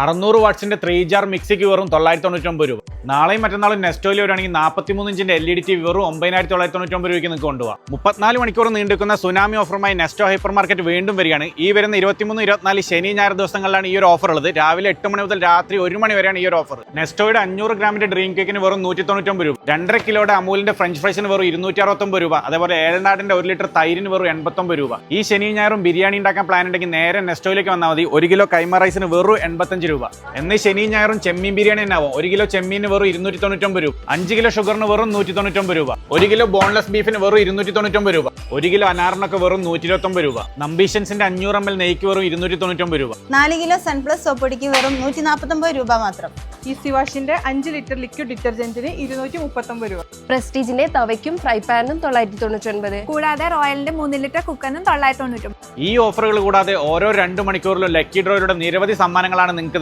അറുന്നൂറ് വാട്ട്സിന്റെ three jar മിക്സിക്ക് വെറും തൊള്ളായിരത്തി തൊണ്ണൂറ്റൊമ്പത് രൂപ. നാളെയും മറ്റന്നാളും നെസ്റ്റോയിൽ വരുവാണെങ്കിൽ നാൽപ്പത്തിമൂന്ന് ഇഞ്ചിന്റെ എൽ ഇ ഡി ടി വെറും ഒമ്പതിനായിരത്തി തൊള്ളായിരത്തി തൊണ്ണൂറ്റൊമ്പത് രൂപയ്ക്ക് നിങ്ങൾക്ക് കൊണ്ടുപോകാം മുപ്പത്തിനാല് മണിക്കൂർ നീണ്ടുക്കുന്ന സുനാമി ഓഫറുമായി നെസ്റ്റോ ഹൈപ്പർ മാർക്കറ്റ് വീണ്ടും വരികയാണ്. ഈ വരുന്ന ഇരുപത്തിമൂന്ന് ഇരുപത്തിനാല് ശനി ഞായർ ദിവസങ്ങളിലാണ് ഈ ഒരു ഓഫർ ഉള്ളത്. രാവിലെ എട്ട് മണി മുതൽ രാത്രി ഒരു മണി വരെയാണ് ഈ ഒരു ഓഫർ നെസ്റ്റോയുടെ അഞ്ഞൂറ് ഗ്രാമിന്റെ ഡ്രീം കേക്കിന് വെറും നൂറ്റി തൊണ്ണൂറ്റൊമ്പത് രൂപ. രണ്ടര കിലോയുടെ അമൂലിന്റെ ഫ്രഞ്ച് ഫ്രൈസിന് വെറും ഇരുന്നൂറ്റി അറുപത്തൊമ്പത് രൂപ. അതേപോലെ ഏഴനാടിന്റെ ഒരു ലിറ്റർ തൈരിന് വെറും എൺപത്തൊമ്പത് രൂപ. ഈ ശനി ഞായറും ബിരിയാണി ഉണ്ടാക്കാൻ പ്ലാൻ ഉണ്ടെങ്കിൽ നേരെ നെസ്റ്റോയിലേക്ക് വന്നാൽ മതി. ഒരു കിലോ കൈമ റൈസിന് വെറും എൺപത്തഞ്ച് രൂപ. എന്നീ ശനി ഞായറും ചെമ്മീൻ ബിരിയാണി തന്നെ ആവും. ഒരു കിലോ ചെമ്മീന് വെറും ഇരുന്നൂറ്റി തൊണ്ണൂറ്റൊമ്പത് രൂപ. അഞ്ച് കിലോ ഷുഗറിന് വെറും നൂറ്റി തൊണ്ണൂറ്റൊമ്പത് രൂപ. ഒരു കിലോ ബോൺലെസ് ബീഫിന് വെറും ഇരുന്നൂറ്റി തൊണ്ണൂറ്റൊമ്പത് രൂപ. ഒരു കിലോ അനാറിനൊക്കെ വെറും നൂറ്റി ഇരുപത്തൊമ്പത് രൂപ. നമ്പീഷൻസിന്റെ അഞ്ഞൂറ് എം എൽ നെയ്ക്ക് വെറും ഇരുന്നൂറ്റി തൊണ്ണൂറ്റൊമ്പത് രൂപ. നാല് കിലോ സൺപ്ലസ് സോപ്പൊടിക്ക് വെറും നൂറ്റി നാൽപ്പത്തൊമ്പത് രൂപ മാത്രം. ഈസി വാഷിന്റെ അഞ്ച് ലിറ്റർ ലിക്വിഡ് ഡിറ്റർജന്റിന് ഇരുന്നൂറ്റി മുപ്പത്തൊമ്പത് രൂപ. പ്രസ്റ്റീജിന്റെ തവയ്ക്കും ഫ്രൈ പാനും തൊള്ളായിരത്തി തൊണ്ണൂറ്റൊൻപത് കൂടാതെ റോയലിന്റെ മൂന്ന് ലിറ്റർ കുക്കറിനും തൊള്ളായിരത്തി തൊണ്ണൂറ്റി ഈ ഓഫറുകൾ കൂടാതെ ഓരോ രണ്ട് മണിക്കൂറിലും ലക്കി ഡ്രോയുടെ നിരവധി സമ്മാനങ്ങളാണ് നിങ്ങൾക്ക്